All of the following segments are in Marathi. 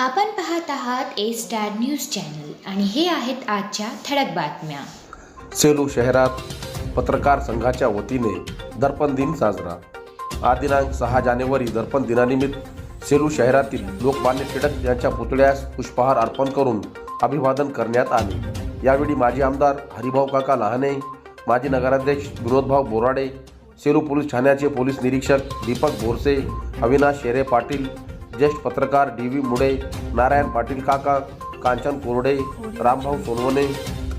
आपण पाहत आहात ए स्टार न्यूज चॅनल आणि हे आहेत आजच्या ठळक बातम्या. सेलू शहरात पत्रकार संघाच्या वतीने दर्पण दिन साजरा. आज दिनांक सहा जानेवारी दर्पण दिनानिमित्त सेलू शहरातील लोकमान्य टिळक यांच्या पुतळ्यास पुष्पहार अर्पण करून अभिवादन करण्यात आले. यावेळी माजी आमदार हरिभाऊ काका लहाने माजी नगराध्यक्ष विनोदभाऊ बोराडे सेलू पोलीस ठाण्याचे पोलीस निरीक्षक दीपक बोरसे अविनाश शेरे पाटील ज्येष्ठ पत्रकार डी व्ही मुडे नारायण पाटील काका कांचन कोरडे रामभाऊ सोनवणे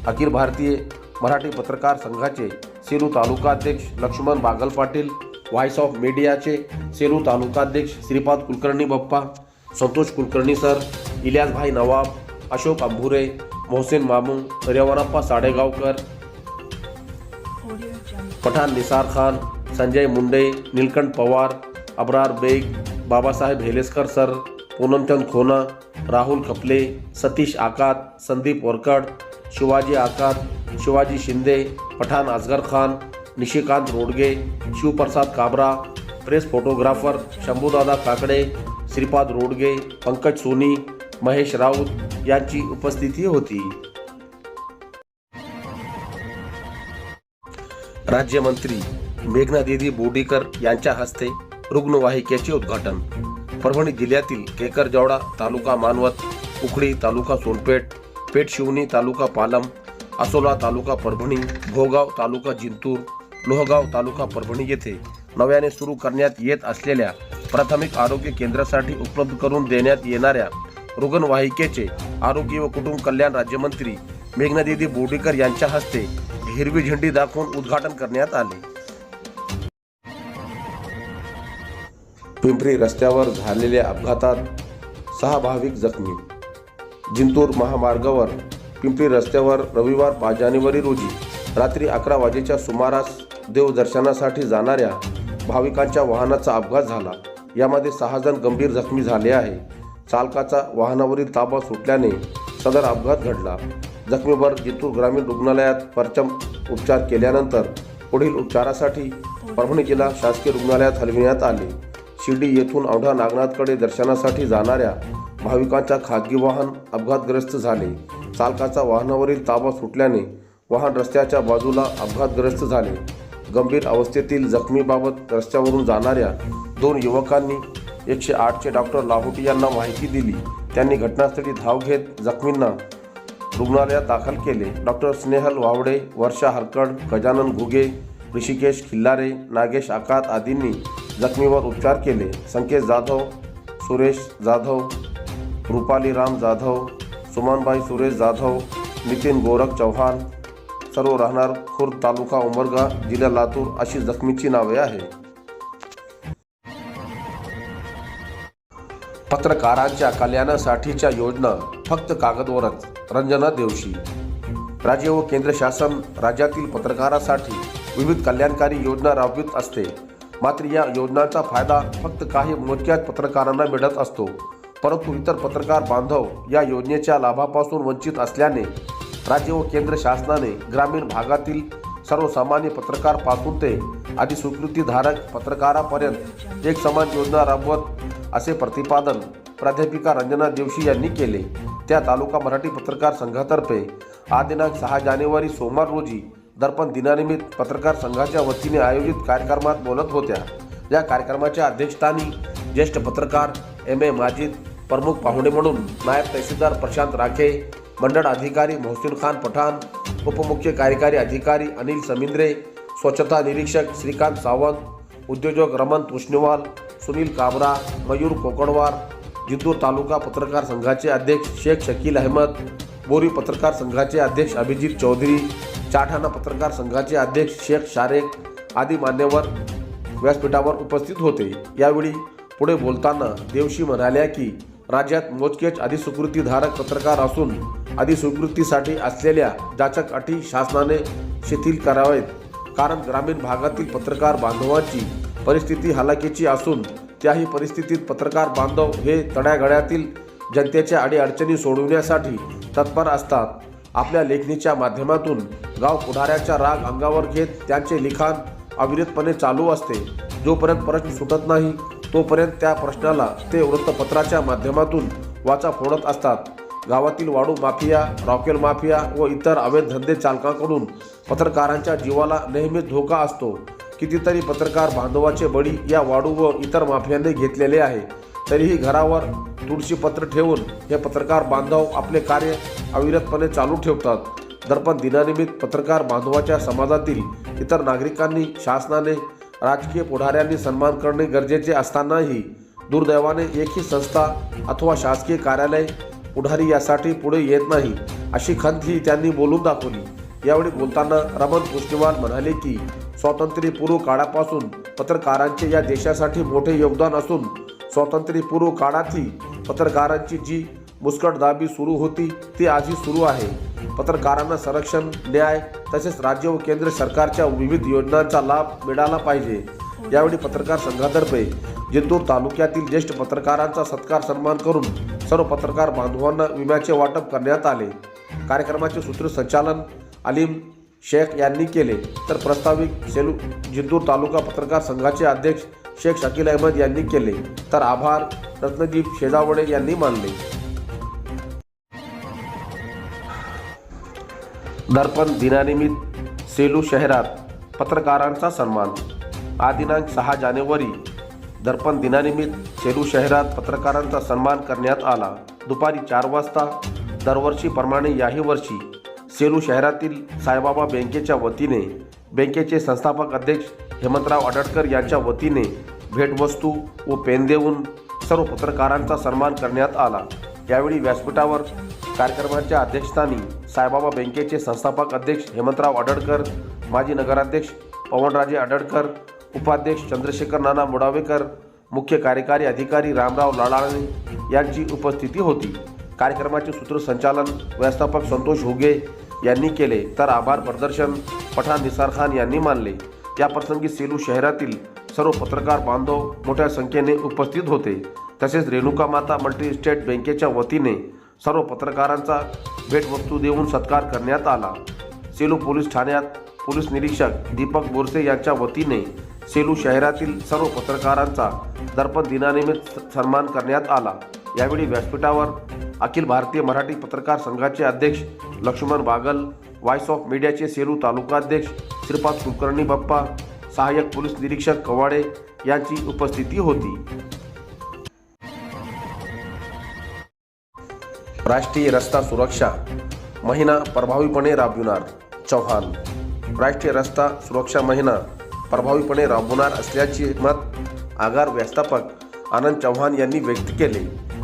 अखिल भारतीय मराठी पत्रकार संघाचे सेलू तालुकाध्यक्ष लक्ष्मण बागल पाटील व्हॉइस ऑफ मीडियाचे सेलू तालुकाध्यक्ष श्रीपाद कुलकर्णी बप्पा संतोष कुलकर्णी सर इलियासभाई नवाब अशोक अंभुरे मोहसेन मामू Revanappa Sadegaonkar Pathan Nisar Khan Sanjay Munde Neelkanth Pawar Abrar Baig Babasaheb Heleskar sir Poonamchand Khona Rahul Khaple Satish Akat Sandeep Varkad Shivaji Akat Shivaji Shinde Pathan Asgar Khan Nishikant Rodge Shivprasad Kabra press photographer शंभूदादा Kakade Shripad Rodge Pankaj Soni Mahesh Raut यांची उपस्थिती होती. राज्यमंत्री मेघना देवी बोडीकर यांच्या हस्ते रुग्णवाहिकेचे उद्घाटन. परभणी जिल्ह्यातील केकरजवडा तालुका मानवत उखडी तालुका सोनपेठ पेठ शिवणी तालुका पालम असोला तालुका परभणी भोगाव तालुका जिंतूर लोहगाव तालुका परभणी येथे नव्याने सुरू करण्यात येत असलेल्या प्राथमिक आरोग्य केंद्रासाठी उपलब्ध करून देण्यात येणाऱ्या रुग्णवाहिकेचे आरोग्य व कुटुंब कल्याण राज्यमंत्री मेघनादिदी बोर्डीकर यांच्या हस्ते हिरवी झेंडी दाखवून उद्घाटन करण्यात आले. पिंपरी रस्त्यावर झालेल्या अपघातात सहा भाविक जखमी. जिंतूर महामार्गावर पिंपरी रस्त्यावर रविवार पाच जानेवारी रोजी रात्री अकरा वाजेच्या सुमारास देवदर्शनासाठी जाणाऱ्या भाविकांच्या वाहनाचा अपघात झाला. यामध्ये सहा जण गंभीर जखमी झाले आहे. चालकाचा वाहनावरील ताबा सुटल्याने सदर अपघात घडला. जखमीवर जिंतूर ग्रामीण रुग्णालयात परचम उपचार केल्यानंतर पुढील उपचारासाठी परभणी जिल्हा शासकीय रुग्णालयात हलविण्यात आले. शिर्डी येथून औंढा नागनाथकडे दर्शनासाठी जाणाऱ्या भाविकांच्या खाजगी वाहन अपघातग्रस्त झाले. चालकाचा वाहनावरील ताबा सुटल्याने वाहन रस्त्याच्या बाजूला अपघातग्रस्त झाले. गंभीर अवस्थेतील जखमीबाबत रस्त्यावरून जाणाऱ्या दोन युवकांनी एकशे आठचे डॉक्टर लाहोटी यांना माहिती दिली. त्यांनी घटनास्थळी धाव घेत जखमींना रुग्णालयात दाखल केले. डॉक्टर स्नेहल वावडे वर्षा हरकड गजानन घुगे ऋषिकेश खिल्लारे नागेश आकात आदींनी जखमीवर उपचार केले. संकेत जाधव सुरेश जाधव रुपाली राम जाधव सुमनबाई सुरेश जाधव नितीन गोरख चव्हाण सर्व राहणार खुर्द तालुका उमरगा जिल्हा लातूर अशी जखमीची नावे आहे पत्रकारांच्या कल्याणासाठीच्या योजना फक्त कागदवरच रंजना देवशी. राज्य व केंद्र शासन राज्यातील पत्रकारासाठी विविध कल्याणकारी योजना राबवित असते. मात्र या योजनांचा फायदा फक्त काही मोजक्याच पत्रकारांना मिळत असतो. परंतु इतर पत्रकार बांधव या योजनेच्या लाभापासून वंचित असल्याने राज्य व केंद्र शासनाने ग्रामीण भागातील सर्वसामान्य पत्रकारपासून ते अधिस्वीकृतीधारक पत्रकारापर्यंत एक समान योजना राबवत असे प्रतिपादन प्राध्यापिका रंजना देवशी यांनी केले. त्या तालुका मराठी पत्रकार संघातर्फे आदिनांक सहा जानेवारी सोमवार रोजी दर्पण दिनानिमित्त पत्रकार संघाच्या वतीने आयोजित कार्यक्रमात बोलत होत्या. या कार्यक्रमाच्या अध्यक्षस्थानी ज्येष्ठ पत्रकार एम ए माजिद प्रमुख पाहुणे म्हणून नायब तहसीलदार प्रशांत राखे मंडळ अधिकारी मोहसिन खान पठाण उपमुख्य कार्यकारी अधिकारी अनिल समिंद्रे स्वच्छता निरीक्षक श्रीकांत सावंत उद्योजक रमन तुष्णीवाल सुनील काबरा मयूर कोकणवार जिंतूर तालुका पत्रकार संघाचे अध्यक्ष शेख शकील अहमद बोरी पत्रकार संघाचे अध्यक्ष अभिजित चौधरी चाठाणा पत्रकार संघाचे अध्यक्ष शेख शारेख आदी मान्यवर व्यासपीठावर उपस्थित होते. यावेळी पुढे बोलताना देवशी म्हणाल्या की राज्यात मोजकेच अधिस्वीकृतीधारक पत्रकार असून अधिस्वीकृतीसाठी असलेल्या जाचक अटी शासनाने शिथिल करावेत. कारण ग्रामीण भागातील पत्रकार बांधवांची परिस्थिती हलाखीची असून त्याही परिस्थितीत पत्रकार बांधव हे तळ्यागळ्यातील जनतेच्या अडीअडचणी सोडवण्यासाठी तत्पर असतात. आपल्या लेखणीच्या माध्यमातून गाव पुढाऱ्याचा राग अंगावर घेत त्यांचे लिखाण अविरतपणे चालू असते. जोपर्यंत प्रश्न सुटत नाही तोपर्यंत त्या प्रश्नाला ते वृत्तपत्राच्या माध्यमातून वाचा फोडत असतात. गावातील वाडू माफिया रॉकेल माफिया व इतर अवैध धंदे चालकांकडून पत्रकारांच्या जीवाला नेहमीच धोका असतो. कितीतरी पत्रकार बांधवाचे बळी या वाडू व इतर माफियांनी घेतलेले आहे. तरीही घरावर तुळशी पत्र ठेवून हे पत्रकार बांधव आपले कार्य अविरतपणे चालू ठेवतात. दर्पण दिनानिमित्त पत्रकार बांधवाच्या समाजातील इतर नागरिकांनी शासनाने राजकीय पुढाऱ्यांनी सन्मान करणे गरजेचे असतानाही दुर्दैवाने एकही संस्था अथवा शासकीय कार्यालय पुढारी यासाठी पुढे येत नाही अशी खंतही त्यांनी बोलून दाखवली. यावेळी बोलताना रमण पुष्टीवाल म्हणाले की स्वातंत्र्यपूर्व काळापासून पत्रकारांचे या देशासाठी मोठे योगदान असून स्वातंत्र्यपूर्व काळातही पत्रकारांची जी मुस्कटदाबी सुरू होती ती आजही सुरू आहे. पत्रकारांना संरक्षण न्याय तसेच राज्य व केंद्र सरकारच्या विविध योजनांचा लाभ मिळाला पाहिजे. यावेळी पत्रकार संघातर्फे जिंतूर तालुक्यातील ज्येष्ठ पत्रकारांचा सत्कार सन्मान करून सर्व पत्रकार बांधवांना विम्याचे वाटप करण्यात आले. कार्यक्रमाचे सूत्रसंचालन अलीम शेख यांनी केले. तर प्रस्ताविक सेलू जिंतूर तालुका पत्रकार संघाचे अध्यक्ष शेख शकील अहमद यांनी केले. तर आभार रत्नदीप शेजावडे यांनी मानले. दर्पण दिनानिमित्त सेलू शहरात पत्रकारांचा सन्मान. आदिनांक दिनांक सहा जानेवारी दर्पण दिनानिमित्त सेलू शहरात पत्रकारांचा सन्मान करण्यात आला. दुपारी चार वाजता दरवर्षीप्रमाणे याही वर्षी सेलू शहरातील साईबाबा बँकेच्या वतीने बँकेचे संस्थापक अध्यक्ष हेमंतराव आडटकर यांच्या वतीने भेटवस्तू व पेन देऊन सर्व पत्रकारांचा सन्मान करण्यात आला. यावेळी व्यासपीठावर कार्यक्रमाच्या अध्यक्षस्थानी साईबाबा बँकेचे संस्थापक अध्यक्ष हेमंतराव आडडकर माजी नगराध्यक्ष पवनराजे आडडकर उपाध्यक्ष चंद्रशेखर नाना मुडावेकर मुख्य कार्यकारी अधिकारी रामराव लालाणे यांची उपस्थिती होती. कार्यक्रमाचे सूत्रसंचालन व्यवस्थापक संतोष हुगे यांनी केले तर आभार प्रदर्शन पठाण निसार खान यांनी मानले. याप्रसंगी सेलू शहरातील सर्व पत्रकार बांधव मोठ्या संख्येने उपस्थित होते. तसेच रेणुका माता मल्टी स्टेट बँकेच्या वतीने सर्व पत्रकारांचा भेटवस्तू देऊन सत्कार करण्यात आला. सेलू पोलीस ठाण्यात पोलीस निरीक्षक दीपक बोरसे यांच्या वतीने सेलू शहरातील सर्व पत्रकारांचा दर्पण दिनानिमित्त सन्मान करण्यात आला. यावेळी व्यासपीठावर अखिल भारतीय मराठी पत्रकार संघाचे अध्यक्ष लक्ष्मण बागल व्हॉइस ऑफ मीडियाचे सेलू तालुकाध्यक्ष श्रीपाद कुलकर्णी बाप्पा सहाय्यक पोलीस निरीक्षक कवाडे यांची उपस्थिती होती. राष्ट्रीय रस्ता सुरक्षा महिना प्रभावीपणे राबविणार चव्हाण राष्ट्रीय रस्ता सुरक्षा महिना प्रभावीपणे राबवणार असल्याचे मत आगार व्यवस्थापक आनंद चव्हाण यांनी व्यक्त केले.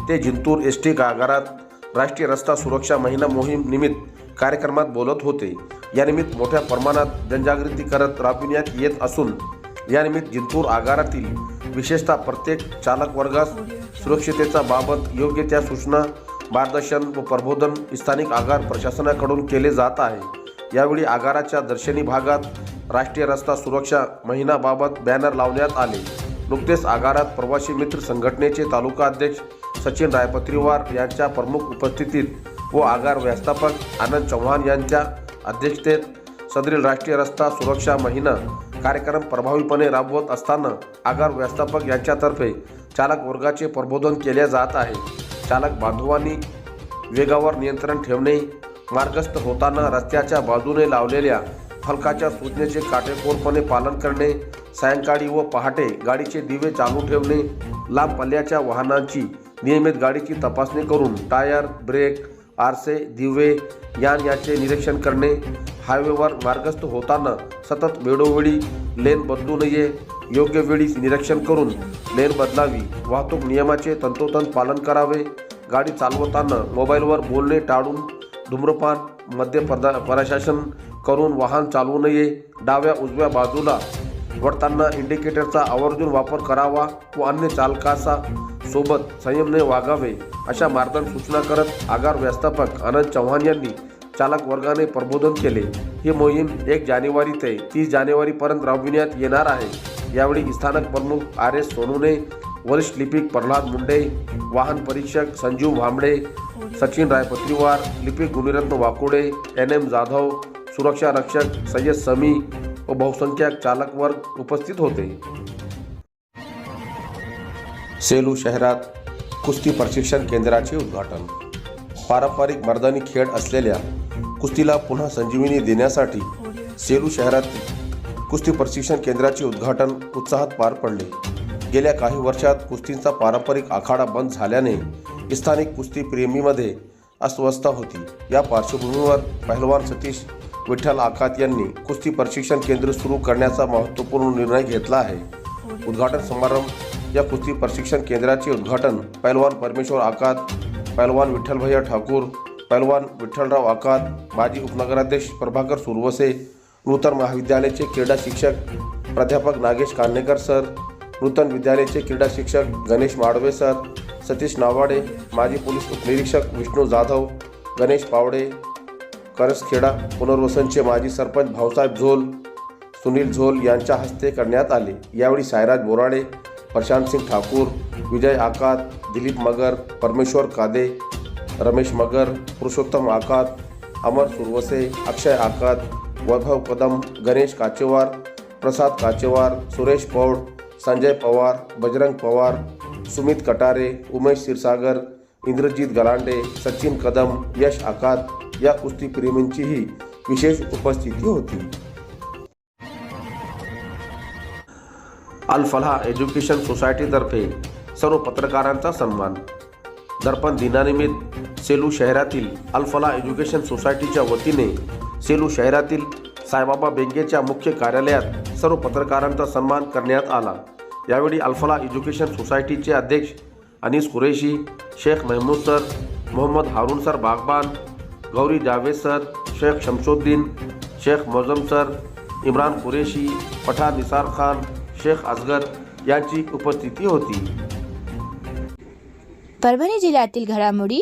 ते जिंतूर एस टी आगारात राष्ट्रीय रस्ता सुरक्षा महिना मोहीम निमित्त कार्यक्रमात बोलत होते. यानिमित्त मोठ्या प्रमाणात जनजागृती करत राबविण्यात येत असून यानिमित्त जिंतूर आगारातील विशेषतः प्रत्येक चालक वर्गास सुरक्षितेचा बाबत योग्य त्या सूचना मार्गदर्शन व प्रबोधन स्थानिक आगार प्रशासनाकडून केले जात आहे. यावेळी आगाराच्या दर्शनी भागात राष्ट्रीय रस्ता सुरक्षा महिनाबाबत बॅनर लावण्यात आले. नुकतेच आगारात प्रवासी मित्र संघटनेचे तालुका अध्यक्ष सचिन रायपत्रीवार यांच्या प्रमुख उपस्थितीत व आगार व्यवस्थापक आनंद चव्हाण यांच्या अध्यक्षतेत सदरील राष्ट्रीय रस्ता सुरक्षा महिना कार्यक्रम प्रभावीपणे राबवत असताना आगार व्यवस्थापक यांच्यातर्फे चालक वर्गाचे प्रबोधन केले जात आहे. चालक बांधवांनी वेगावर नियंत्रण ठेवणे मार्गस्थ होताना रस्त्याच्या बाजूने लावलेल्या फलकाच्या सूचनेचे काटेकोरपणे पालन करणे सायंकाळी व पहाटे गाडीचे दिवे चालू ठेवणे लांब पल्ल्याच्या वाहनांची नियमित गाडीची तपासणी करून टायर ब्रेक आरसे दिवे यान याचे निरीक्षण करणे हायवेवर मार्गस्थ होताना सतत वेळोवेळी लेन बदलू नये योग्य वेळी निरीक्षण करून लेन बदलावी. वाहतूक नियमाचे तंतोतंत पालन करावे. गाडी चालवताना मोबाईलवर बोलणे टाळून धूम्रपान मद्य पदा प्रशासन करून वाहन चालवू नये डाव्या उजव्या बाजूला वळताना इंडिकेटरचा आवर्जून वापर करावा व अन्य चालकाचा सोबत संयमने वागावे अशा मार्गदर्शन सूचना करत आगार व्यवस्थापक आनंद चव्हाण यांनी चालक वर्गाने प्रबोधन केले. ही मोहीम एक जानेवारी ते तीस जानेवारीपर्यंत राबविण्यात येणार आहे. यावेळी स्थानक प्रमुख आर एस सोनूने वरिष्ठ लिपिक प्रल्हाद मुंडे वाहन परीक्षक संजीव भांबडे सचिन रायपत्रीवार लिपिक गुणिरत्न वाकोडे एन एम जाधव सुरक्षा रक्षक सय्यद समी व बहुसंख्याक चालक वर्ग उपस्थित होते. सेलू शहरात कुस्ती प्रशिक्षण केंद्राचे उद्घाटन. पारंपरिक मर्दानी खेळ असलेल्या कुस्तीला पुन्हा संजीवनी देण्यासाठी सेलू शहरात कुस्ती प्रशिक्षण केंद्राचे उद्घाटन उत्साहात पार पडले. गेल्या काही वर्षात कुस्तींचा पारंपरिक आखाडा बंद झाल्याने स्थानिक कुस्ती प्रेमीमध्ये अस्वस्थता होती. या पार्श्वभूमीवर पहलवान सतीश विठ्ठल आखात यांनी कुस्ती प्रशिक्षण केंद्र सुरू करण्याचा महत्त्वपूर्ण निर्णय घेतला आहे. उद्घाटन समारंभ या कुस्ती प्रशिक्षण केंद्राचे उद्घाटन पैलवान परमेश्वर आखात पहलवान विठ्ठलभैया ठाकूर पैलवान विठ्ठलराव आकात माजी उपनगराध्यक्ष प्रभाकर सुरवसे नूतन महाविद्यालयाचे क्रीडा शिक्षक प्राध्यापक नागेश कान्हेकर सर नूतन विद्यालयाचे क्रीडा शिक्षक गणेश माडवे सर सतीश नावाडे माजी पोलीस उपनिरीक्षक विष्णू जाधव गणेश पावडे करसखेडा पुनर्वसनचे माजी सरपंच भाऊसाहेब झोल सुनील झोल यांच्या हस्ते करण्यात आले. यावेळी सायराज बोराडे प्रशांत सिंग ठाकूर विजय आकात दिलीप मगर परमेश्वर कादे रमेश मगर पुरुषोत्तम आकात अमर सुरवसे अक्षय आकात वैभव कदम गणेश काचेवार प्रसाद काचेवार सुरेश पौड संजय पवार बजरंग पवार सुमित कटारे उमेश क्षीरसागर इंद्रजित गलांडे सचिन कदम यश आकात या कुस्ती प्रेमींचीही विशेष उपस्थिती होती. अल फलाह एज्युकेशन सोसायटीतर्फे सर्व पत्रकारांचा सन्मान. दर्पण दिनानिमित्त सेलू शहरातील अल्फला एज्युकेशन सोसायटीच्या वतीने सेलू शहरातील साईबाबा बँकेच्या मुख्य कार्यालयात सर्व पत्रकारांचा सन्मान करण्यात आला. यावेळी अल्फला एज्युकेशन सोसायटीचे अध्यक्ष Anis Qureshi Shaikh Mahmood sir Mohammad Haroon sir Bagban Gauri Javed sir Shaikh Shamsuddin Shaikh Mojam sir Imran Qureshi Pathan Nisar Khan Shaikh Asgar यांची उपस्थिती होती. परभणी जिल्ह्यातील घडामोडी